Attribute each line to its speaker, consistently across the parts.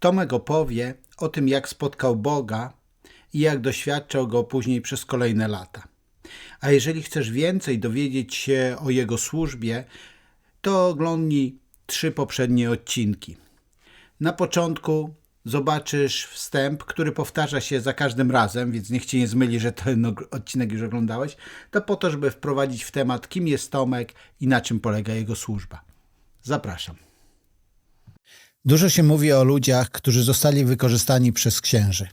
Speaker 1: Tomek opowie o tym, jak spotkał Boga i jak doświadczał go później przez kolejne lata. A jeżeli chcesz więcej dowiedzieć się o jego służbie, to oglądnij trzy poprzednie odcinki. Na początku zobaczysz wstęp, który powtarza się za każdym razem, więc niech cię nie zmyli, że ten odcinek już oglądałeś. To po to, żeby wprowadzić w temat, kim jest Tomek i na czym polega jego służba. Zapraszam. Dużo się mówi o ludziach, którzy zostali wykorzystani przez księży.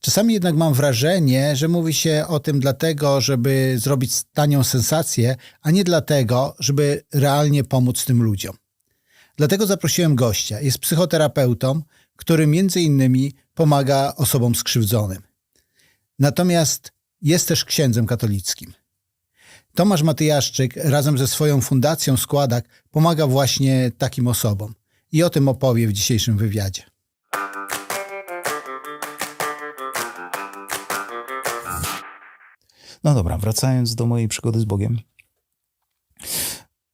Speaker 1: Czasami jednak mam wrażenie, że mówi się o tym dlatego, żeby zrobić tanią sensację, a nie dlatego, żeby realnie pomóc tym ludziom. Dlatego zaprosiłem gościa. Jest psychoterapeutą, który między innymi pomaga osobom skrzywdzonym. Natomiast jest też księdzem katolickim. Tomasz Matyjaszczyk razem ze swoją fundacją Składak pomaga właśnie takim osobom. I o tym opowie w dzisiejszym wywiadzie.
Speaker 2: No dobra, wracając do mojej przygody z Bogiem.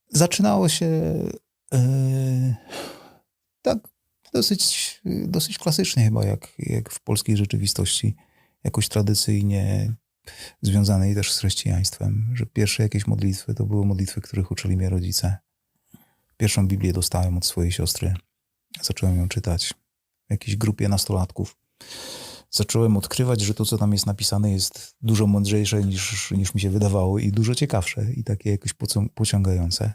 Speaker 2: Zaczynało się e, tak dosyć, dosyć klasycznie chyba, jak, jak w polskiej rzeczywistości, jakoś tradycyjnie związanej też z chrześcijaństwem, że pierwsze jakieś modlitwy to były modlitwy, których uczyli mnie rodzice. Pierwszą Biblię dostałem od swojej siostry. Zacząłem ją czytać w jakiejś grupie nastolatków zacząłem odkrywać, że to, co tam jest napisane, jest dużo mądrzejsze niż, niż mi się wydawało i dużo ciekawsze i takie jakoś pocią- pociągające.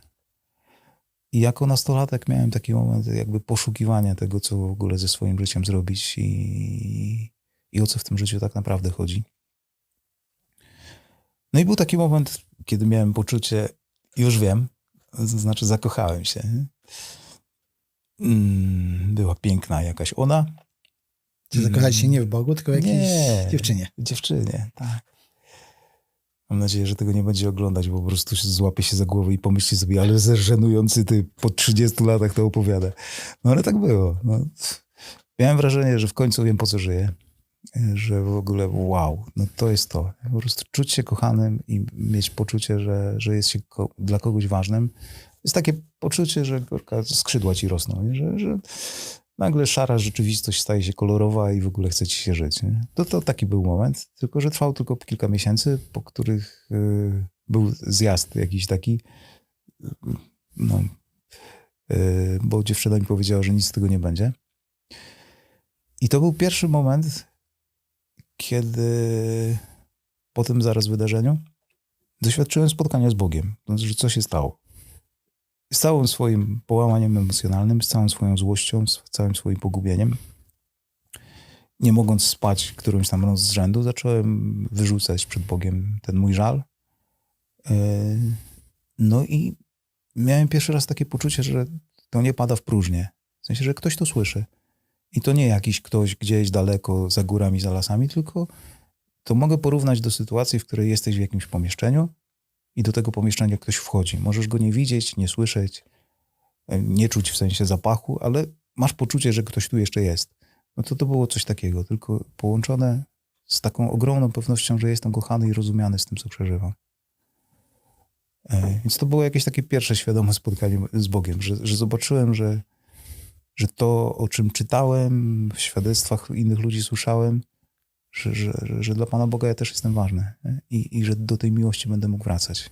Speaker 2: I jako nastolatek miałem taki moment jakby poszukiwania tego, co w ogóle ze swoim życiem zrobić i, i o co w tym życiu tak naprawdę chodzi. No i był taki moment, kiedy miałem poczucie, już wiem, to znaczy zakochałem się. Mm, Była piękna jakaś ona,
Speaker 1: Czy zakochać się nie w Bogu, tylko w jakiejś
Speaker 2: Nie.
Speaker 1: dziewczynie?
Speaker 2: Dziewczynie, tak. Mam nadzieję, że tego nie będzie oglądać, bo po prostu się złapie się za głowę i pomyśli sobie, ale żenujący ty po 30 latach to opowiada. No ale tak było. No. Miałem wrażenie, że w końcu wiem po co żyję. Że w ogóle wow, no to jest to. Po prostu czuć się kochanym i mieć poczucie, że, że jest się ko- dla kogoś ważnym. Jest takie poczucie, że skrzydła ci rosną? Że, że nagle szara rzeczywistość staje się kolorowa i w ogóle chce ci się żyć. Nie? To, to taki był moment, tylko że trwał tylko kilka miesięcy, po których y, był zjazd jakiś taki, y, no, y, bo dziewczyna mi powiedziała, że nic z tego nie będzie. I to był pierwszy moment, kiedy po tym zaraz wydarzeniu doświadczyłem spotkania z Bogiem. To znaczy, co się stało? z całym swoim połamaniem emocjonalnym, z całą swoją złością, z całym swoim pogubieniem, nie mogąc spać którąś tam noc z rzędu, zacząłem wyrzucać przed Bogiem ten mój żal. Yy, No i miałem pierwszy raz takie poczucie, że to nie pada w próżnię. W sensie, że ktoś to słyszy. I to nie jakiś ktoś gdzieś daleko, za górami, za lasami, tylko to mogę porównać do sytuacji, w której jesteś w jakimś pomieszczeniu i do tego pomieszczenia ktoś wchodzi. Możesz go nie widzieć, nie słyszeć, nie czuć w sensie zapachu, ale masz poczucie, że ktoś tu jeszcze jest. No to to było coś takiego, tylko połączone z taką ogromną pewnością, że jestem kochany i rozumiany z tym, co przeżywam. E, Więc to było jakieś takie pierwsze świadome spotkanie z Bogiem, że, że zobaczyłem, że, że to, o czym czytałem, w świadectwach innych ludzi słyszałem, że, że, że, dla Pana Boga ja też jestem ważny? I, i że do tej miłości będę mógł wracać.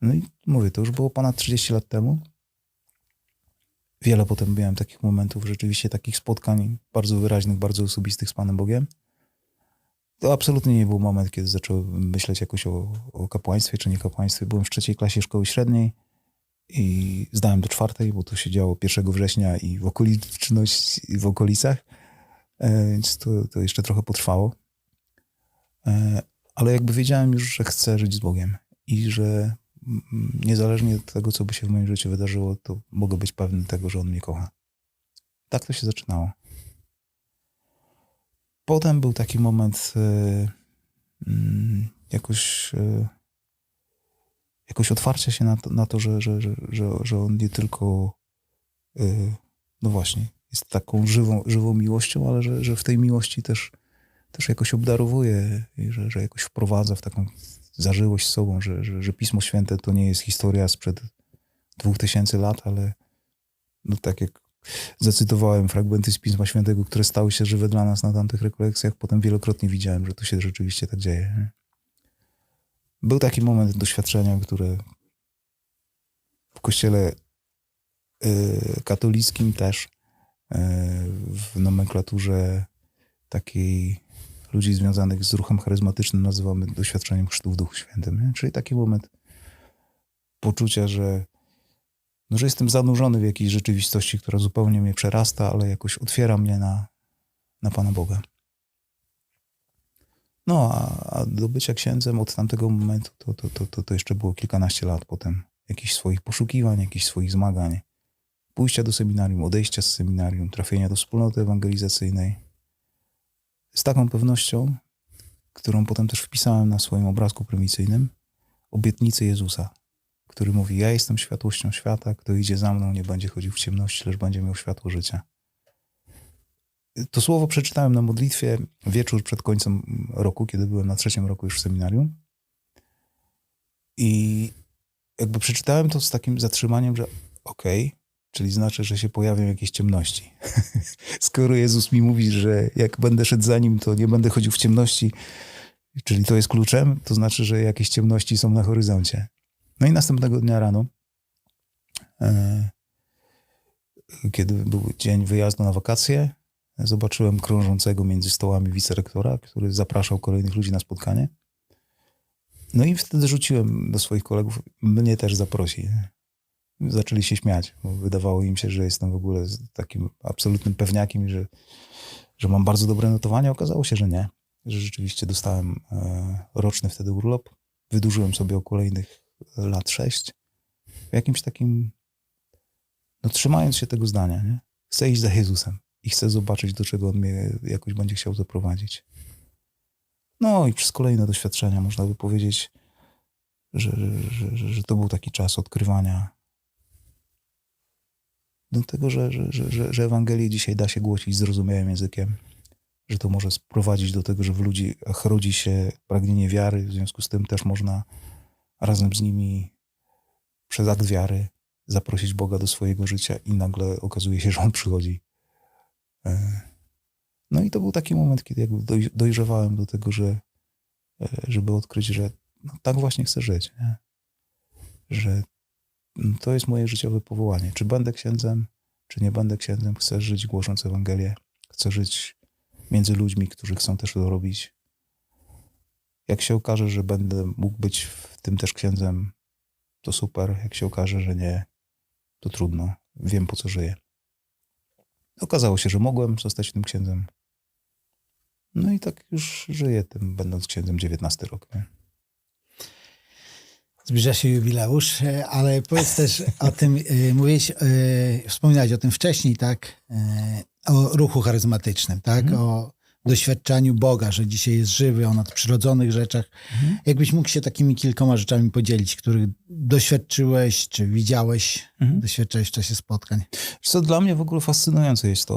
Speaker 2: No i mówię, to już było ponad 30 lat temu. Wiele potem miałem takich momentów, rzeczywiście takich spotkań bardzo wyraźnych, bardzo osobistych z Panem Bogiem. To absolutnie nie był moment, kiedy zacząłem myśleć jakoś o, o kapłaństwie czy nie kapłaństwie. Byłem w trzeciej klasie szkoły średniej i zdałem do czwartej, bo to się działo 1 września i w okoliczności, w okolicach. E, Więc to, to jeszcze trochę potrwało. E, Ale jakby wiedziałem już, że chcę żyć z Bogiem i że niezależnie od tego, co by się w moim życiu wydarzyło, to mogę być pewny tego, że On mnie kocha. Tak to się zaczynało. Potem był taki moment e, jakoś, jakoś otwarcia się na to, na to że, że, że, że, On nie tylko e, no właśnie, jest taką żywą, żywą miłością, ale że, że w tej miłości też, też jakoś obdarowuje i że, że jakoś wprowadza w taką zażyłość z sobą, że, że, że Pismo Święte to nie jest historia sprzed dwóch tysięcy lat, ale no tak jak zacytowałem fragmenty z Pisma Świętego, które stały się żywe dla nas na tamtych rekolekcjach. Potem wielokrotnie widziałem, że to się rzeczywiście tak dzieje. nie? Był taki moment doświadczenia, które w kościele y, katolickim też, y, w nomenklaturze takiej ludzi związanych z ruchem charyzmatycznym nazywamy doświadczeniem chrztu w Duchu Świętym. Nie? Czyli taki moment poczucia, że, no, że jestem zanurzony w jakiejś rzeczywistości, która zupełnie mnie przerasta, ale jakoś otwiera mnie na, na Pana Boga. No, a, a do bycia księdzem od tamtego momentu to, to, to, to, to jeszcze było kilkanaście lat potem. Jakichś swoich poszukiwań, jakichś swoich zmagań. Pójścia do seminarium, odejścia z seminarium, trafienia do wspólnoty ewangelizacyjnej. Z taką pewnością, którą potem też wpisałem na swoim obrazku prymicyjnym, obietnicę Jezusa, który mówi: Ja jestem światłością świata, kto idzie za mną, nie będzie chodził w ciemności, lecz będzie miał światło życia. To słowo przeczytałem na modlitwie wieczór przed końcem roku, kiedy byłem na trzecim roku już w seminarium. I jakby przeczytałem to z takim zatrzymaniem, że okej, czyli znaczy, że się pojawią jakieś ciemności. Skoro Jezus mi mówi, że jak będę szedł za nim, to nie będę chodził w ciemności, czyli to jest kluczem, to znaczy, że jakieś ciemności są na horyzoncie. No i następnego dnia rano, e, kiedy był dzień wyjazdu na wakacje, zobaczyłem krążącego między stołami wicerektora, który zapraszał kolejnych ludzi na spotkanie. No i wtedy rzuciłem do swoich kolegów, mnie też zaprosi. Zaczęli się śmiać, bo wydawało im się, że jestem w ogóle takim absolutnym pewniakiem i że, że mam bardzo dobre notowania. Okazało się, że nie. Że rzeczywiście dostałem e, roczny wtedy urlop. Wydłużyłem sobie o kolejnych lat sześć. W jakimś takim, no trzymając się tego zdania, nie? Chcę iść za Jezusem i chcę zobaczyć, do czego On mnie jakoś będzie chciał zaprowadzić. No i przez kolejne doświadczenia można by powiedzieć, że, że, że, że to był taki czas odkrywania do tego, że, że, że, że, że Ewangelię dzisiaj da się głosić zrozumiałym językiem, że to może sprowadzić do tego, że w ludziach rodzi się pragnienie wiary, w związku z tym też można razem z nimi przez akt wiary zaprosić Boga do swojego życia i nagle okazuje się, że On przychodzi. E, No i to był taki moment, kiedy jakby doj- dojrzewałem do tego, że e, żeby odkryć, że no, tak właśnie chcę żyć, nie? że mm, to jest moje życiowe powołanie. Czy będę księdzem, czy nie będę księdzem, chcę żyć głosząc Ewangelię, chcę żyć między ludźmi, którzy chcą też to robić. Jak się okaże, że będę mógł być w tym też księdzem, to super. Jak się okaże, że nie, to trudno. Wiem, po co żyję. Okazało się, że mogłem zostać tym księdzem. No i tak już żyję tym, będąc księdzem 19 rok. Nie?
Speaker 1: Zbliża się jubileusz, e, ale powiedz też o tym, e, mówiłeś, e, wspominałeś o tym wcześniej, tak? O ruchu charyzmatycznym, tak?
Speaker 2: Mhm.
Speaker 1: O doświadczaniu Boga, że dzisiaj jest żywy, o nadprzyrodzonych rzeczach.
Speaker 2: Mhm.
Speaker 1: Jakbyś mógł się takimi kilkoma rzeczami podzielić, których doświadczyłeś, czy widziałeś,
Speaker 2: Mhm.
Speaker 1: doświadczałeś w czasie spotkań?
Speaker 2: Co dla mnie w ogóle fascynujące jest to,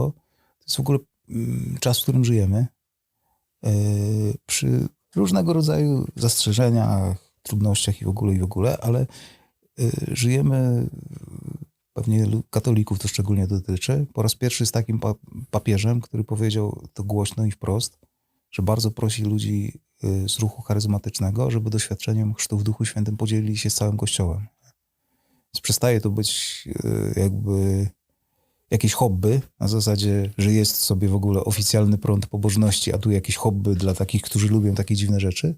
Speaker 2: to jest w ogóle mm, czas, w którym żyjemy. Yy, Przy różnego rodzaju zastrzeżeniach, trudnościach i w ogóle, i w ogóle, ale yy, żyjemy, pewnie katolików to szczególnie dotyczy, po raz pierwszy z takim pa- papieżem, który powiedział to głośno i wprost, że bardzo prosi ludzi yy, z ruchu charyzmatycznego, żeby doświadczeniem chrztu w Duchu Świętym podzielili się z całym Kościołem. Więc przestaje to być yy, jakby jakieś hobby, na zasadzie, że jest sobie w ogóle oficjalny prąd pobożności, a tu jakieś hobby dla takich, którzy lubią takie dziwne rzeczy.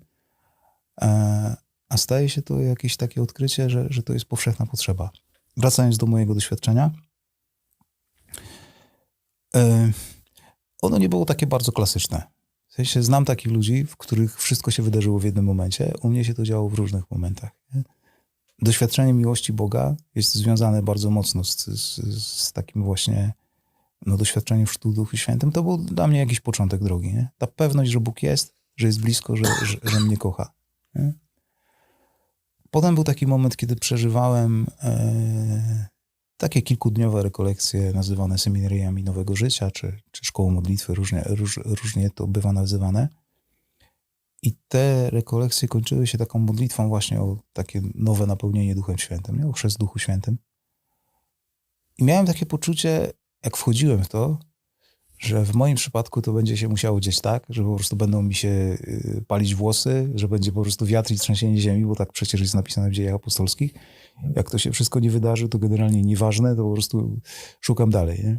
Speaker 2: E, A staje się to jakieś takie odkrycie, że, że to jest powszechna potrzeba. Wracając do mojego doświadczenia, e, ono nie było takie bardzo klasyczne. W sensie znam takich ludzi, w których wszystko się wydarzyło w jednym momencie. U mnie się to działo w różnych momentach. Nie? doświadczenie miłości Boga jest związane bardzo mocno z, z, z takim właśnie no, doświadczeniem w Duchu Świętym. To był dla mnie jakiś początek drogi. Nie? Ta pewność, że Bóg jest, że jest blisko, że, że, że mnie kocha. Nie? Potem był taki moment, kiedy przeżywałem e, takie kilkudniowe rekolekcje nazywane seminariami Nowego Życia, czy, czy szkołą modlitwy, różnie, róż, różnie to bywa nazywane. I te rekolekcje kończyły się taką modlitwą właśnie o takie nowe napełnienie Duchem Świętym, nie? o chrzest Duchu Świętym. I miałem takie poczucie, jak wchodziłem w to, że w moim przypadku to będzie się musiało dziać tak, że po prostu będą mi się y, palić włosy, że będzie po prostu wiatr i trzęsienie ziemi, bo tak przecież jest napisane w dziejach apostolskich. Jak to się wszystko nie wydarzy, to generalnie nieważne, to po prostu szukam dalej. Nie,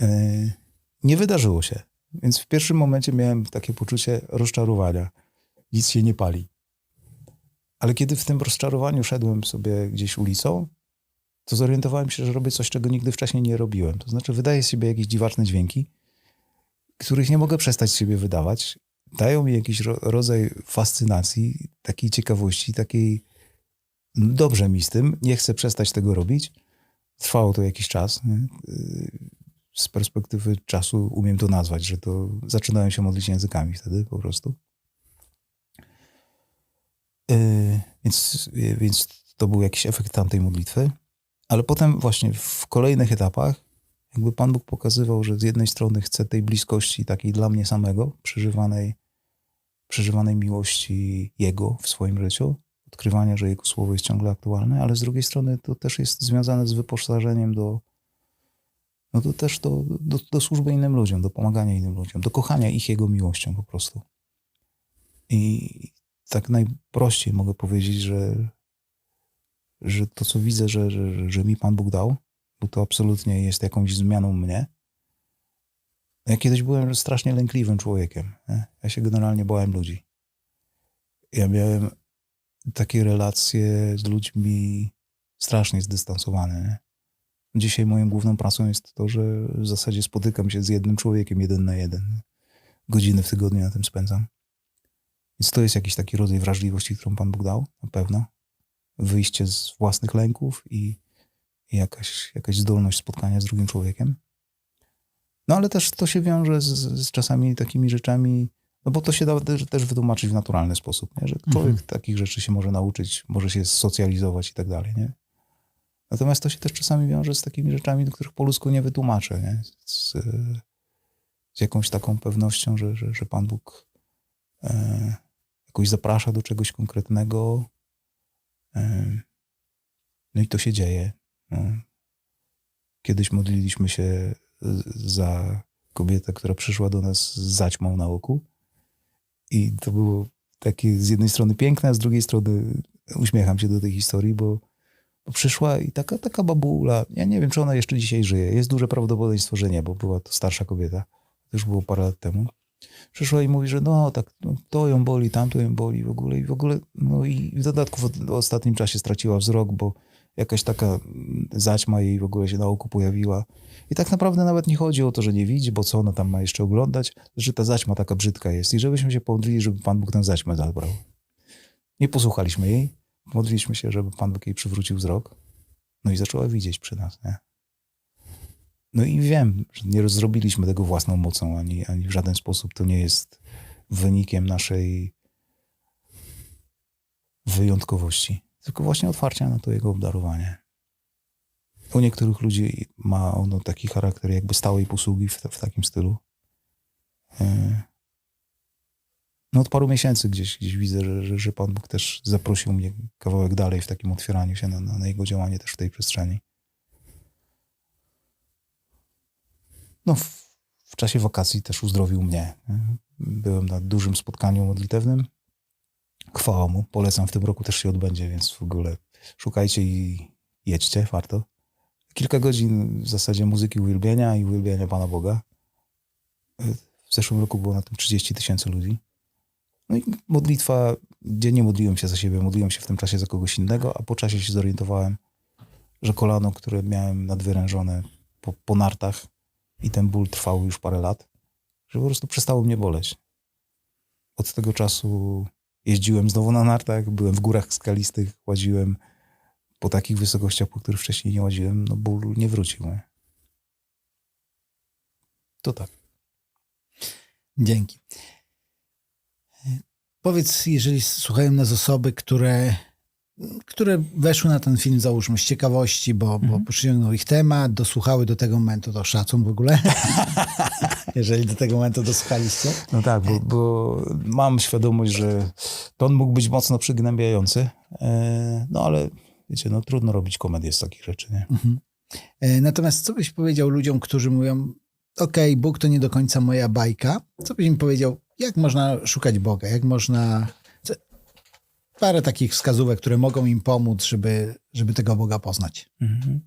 Speaker 2: E, nie wydarzyło się. Więc w pierwszym momencie miałem takie poczucie rozczarowania. Nic się nie pali. Ale kiedy w tym rozczarowaniu szedłem sobie gdzieś ulicą, to zorientowałem się, że robię coś, czego nigdy wcześniej nie robiłem. To znaczy, wydaję z siebie jakieś dziwaczne dźwięki, których nie mogę przestać z siebie wydawać. Dają mi jakiś ro- rodzaj fascynacji, takiej ciekawości, takiej. no Dobrze mi z tym, nie chcę przestać tego robić. Trwało to jakiś czas. nie? Yy, Z perspektywy czasu umiem to nazwać, że to zaczynałem się modlić językami wtedy po prostu. Yy, Więc, więc to był jakiś efekt tamtej modlitwy. Ale potem właśnie w kolejnych etapach jakby Pan Bóg pokazywał, że z jednej strony chce tej bliskości takiej dla mnie samego, przeżywanej, przeżywanej miłości Jego w swoim życiu, odkrywania, że Jego Słowo jest ciągle aktualne, ale z drugiej strony to też jest związane z wyposażeniem do, no to też do, do, do służby innym ludziom, do pomagania innym ludziom, do kochania ich Jego miłością po prostu. I tak najprościej mogę powiedzieć, że, że to, co widzę, że, że, że mi Pan Bóg dał, bo to absolutnie jest jakąś zmianą mnie. Ja kiedyś byłem strasznie lękliwym człowiekiem. Ja się generalnie bałem ludzi. Ja miałem takie relacje z ludźmi strasznie zdystansowane. Nie? Dzisiaj moją główną pracą jest to, że w zasadzie spotykam się z jednym człowiekiem jeden na jeden. Godziny w tygodniu na tym spędzam. Więc to jest jakiś taki rodzaj wrażliwości, którą Pan Bóg dał, na pewno. Wyjście z własnych lęków i, i jakaś, jakaś zdolność spotkania z drugim człowiekiem. No ale też to się wiąże z, z czasami takimi rzeczami, no bo to się da też, też wytłumaczyć w naturalny sposób, nie? że człowiek
Speaker 1: Mhm.
Speaker 2: takich rzeczy się może nauczyć, może się socjalizować i tak dalej. Nie? Natomiast to się też czasami wiąże z takimi rzeczami, do których po ludzku nie wytłumaczę. Nie? Z, z jakąś taką pewnością, że, że, że Pan Bóg e, jakoś zaprasza do czegoś konkretnego. E, no i to się dzieje. No. Kiedyś modliliśmy się za kobietę, która przyszła do nas z zaćmą na oku. I to było takie z jednej strony piękne, a z drugiej strony uśmiecham się do tej historii, bo, bo przyszła i taka, taka babula, ja nie wiem, czy ona jeszcze dzisiaj żyje. Jest duże prawdopodobieństwo, że nie, bo była to starsza kobieta. To już było parę lat temu. Przyszła i mówi, że no tak, no, to ją boli, tamto ją boli w ogóle i w ogóle, no i w dodatku w ostatnim czasie straciła wzrok, bo jakaś taka zaćma jej w ogóle się na oku pojawiła. I tak naprawdę nawet nie chodzi o to, że nie widzi, bo co ona tam ma jeszcze oglądać, że ta zaćma taka brzydka jest i żebyśmy się pomodlili, żeby Pan Bóg tę zaćmę zabrał. Nie posłuchaliśmy jej, modliliśmy się, żeby Pan Bóg jej przywrócił wzrok, no i zaczęła widzieć przy nas, nie? No i wiem, że nie zrobiliśmy tego własną mocą, ani, ani w żaden sposób to nie jest wynikiem naszej wyjątkowości, tylko właśnie otwarcia na to jego obdarowanie. U niektórych ludzi ma ono taki charakter jakby stałej posługi w, w takim stylu. E, No od paru miesięcy gdzieś, gdzieś widzę, że, że, Pan Bóg też zaprosił mnie kawałek dalej w takim otwieraniu się na, na, na jego działanie też w tej przestrzeni. No w, w czasie wakacji też uzdrowił mnie. nie? Byłem na dużym spotkaniu modlitewnym. Chwała mu. Polecam, w tym roku też się odbędzie, więc w ogóle szukajcie i jedźcie, warto. Kilka godzin w zasadzie muzyki uwielbienia i uwielbiania Pana Boga. W zeszłym roku było na tym 30 tysięcy ludzi. No i modlitwa, dziennie modliłem się za siebie, modliłem się w tym czasie za kogoś innego, a po czasie się zorientowałem, że kolano, które miałem nadwyrężone po, po nartach i ten ból trwał już parę lat, że po prostu przestało mnie boleć. Od tego czasu jeździłem znowu na nartach, byłem w górach skalistych, łaziłem po takich wysokościach, po których wcześniej nie łaziłem, no ból nie wrócił. Nie? To tak.
Speaker 1: Dzięki. Powiedz, jeżeli słuchają nas osoby, które, które weszły na ten film, załóżmy, z ciekawości, bo, bo
Speaker 2: Mhm.
Speaker 1: przyciągnął ich temat, dosłuchały do tego momentu, to szacun w ogóle, jeżeli do tego momentu dosłuchaliście.
Speaker 2: No tak, bo, bo mam świadomość, że to on mógł być mocno przygnębiający, e, no ale wiecie, no trudno robić komedię z takich rzeczy, nie?
Speaker 1: Mhm. E, Natomiast co byś powiedział ludziom, którzy mówią, okej, Bóg to nie do końca moja bajka. Co byś im powiedział, jak można szukać Boga, jak można... Parę takich wskazówek, które mogą im pomóc, żeby, żeby tego Boga poznać.
Speaker 2: Mhm.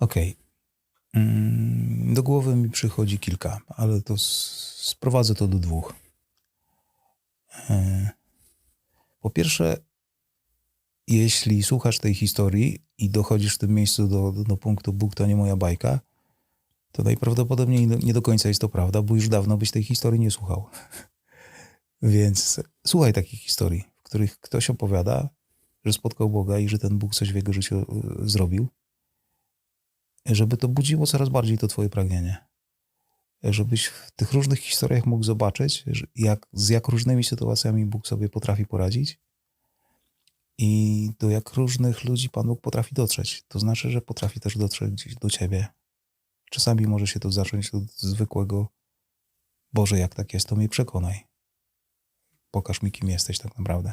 Speaker 2: Okej. Mm, Do głowy mi przychodzi kilka, ale to sprowadzę to do dwóch. E, Po pierwsze, jeśli słuchasz tej historii i dochodzisz w tym miejscu do, do, punktu Bóg to nie moja bajka, to najprawdopodobniej nie do końca jest to prawda, bo już dawno byś tej historii nie słuchał. Więc słuchaj takich historii, w których ktoś opowiada, że spotkał Boga i że ten Bóg coś w jego życiu y, zrobił, żeby to budziło coraz bardziej to twoje pragnienie. Żebyś w tych różnych historiach mógł zobaczyć, jak, z jak różnymi sytuacjami Bóg sobie potrafi poradzić i do jak różnych ludzi Pan Bóg potrafi dotrzeć. To znaczy, że potrafi też dotrzeć gdzieś do ciebie. Czasami może się to zacząć od zwykłego Boże, jak tak jest, to mnie przekonaj pokaż mi, kim jesteś tak naprawdę.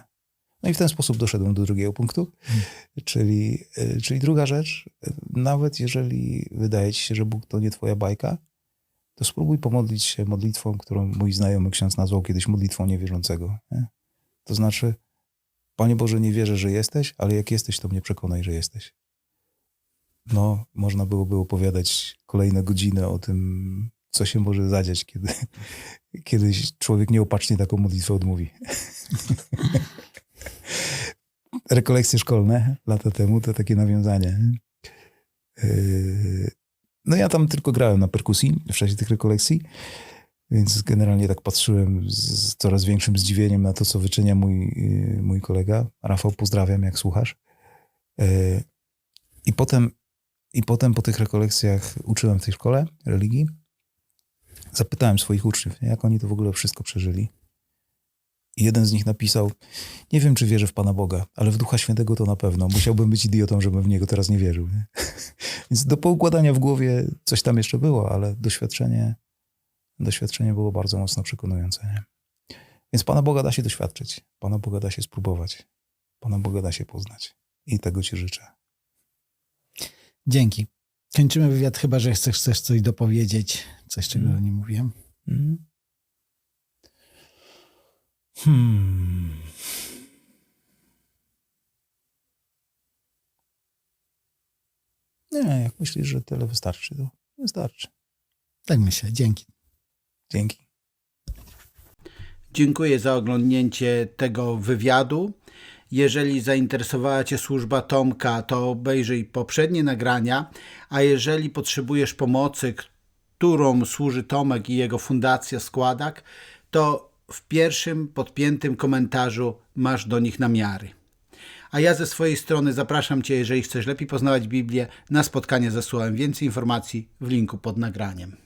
Speaker 2: No i w ten sposób doszedłem do drugiego punktu, czyli, y, czyli druga rzecz, y, nawet jeżeli wydaje ci się, że Bóg to nie twoja bajka, to spróbuj pomodlić się modlitwą, którą mój znajomy ksiądz nazwał kiedyś modlitwą niewierzącego. Nie? To znaczy, Panie Boże, nie wierzę, że jesteś, ale jak jesteś, to mnie przekonaj, że jesteś. No, można byłoby opowiadać kolejne godziny o tym, co się może zadziać, kiedy, kiedy człowiek nieopatrznie taką modlitwę odmówi. Rekolekcje szkolne lata temu to takie nawiązanie. Yy, No ja tam tylko grałem na perkusji w czasie tych rekolekcji, więc generalnie tak patrzyłem z coraz większym zdziwieniem na to, co wyczynia mój, yy, mój kolega. Rafał, pozdrawiam, jak słuchasz. Yy, I potem, I potem po tych rekolekcjach uczyłem w tej szkole religii zapytałem swoich uczniów, jak oni to w ogóle wszystko przeżyli. Jeden z nich napisał, nie wiem, czy wierzę w Pana Boga, ale w Ducha Świętego to na pewno. Musiałbym być idiotą, żebym w Niego teraz nie wierzył. Nie? Więc do poukładania w głowie coś tam jeszcze było, ale doświadczenie, doświadczenie było bardzo mocno przekonujące. Nie? Więc Pana Boga da się doświadczyć. Pana Boga da się spróbować. Pana Boga da się poznać. I tego Ci życzę.
Speaker 1: Dzięki. Kończymy wywiad, chyba że chcesz, chcesz coś dopowiedzieć, coś, czego
Speaker 2: Mm.
Speaker 1: nie mówiłem.
Speaker 2: Hmm. Hmm. Nie, jak myślisz, że tyle wystarczy, to wystarczy.
Speaker 1: Tak myślę. Dzięki.
Speaker 2: Dzięki.
Speaker 1: Dziękuję za oglądnięcie tego wywiadu. Jeżeli zainteresowała Cię służba Tomka, to obejrzyj poprzednie nagrania, a jeżeli potrzebujesz pomocy, którą służy Tomek i jego fundacja Składak, to w pierwszym podpiętym komentarzu masz do nich namiary. A ja ze swojej strony zapraszam Cię, jeżeli chcesz lepiej poznawać Biblię, na spotkanie ze Słowem. Więcej informacji w linku pod nagraniem.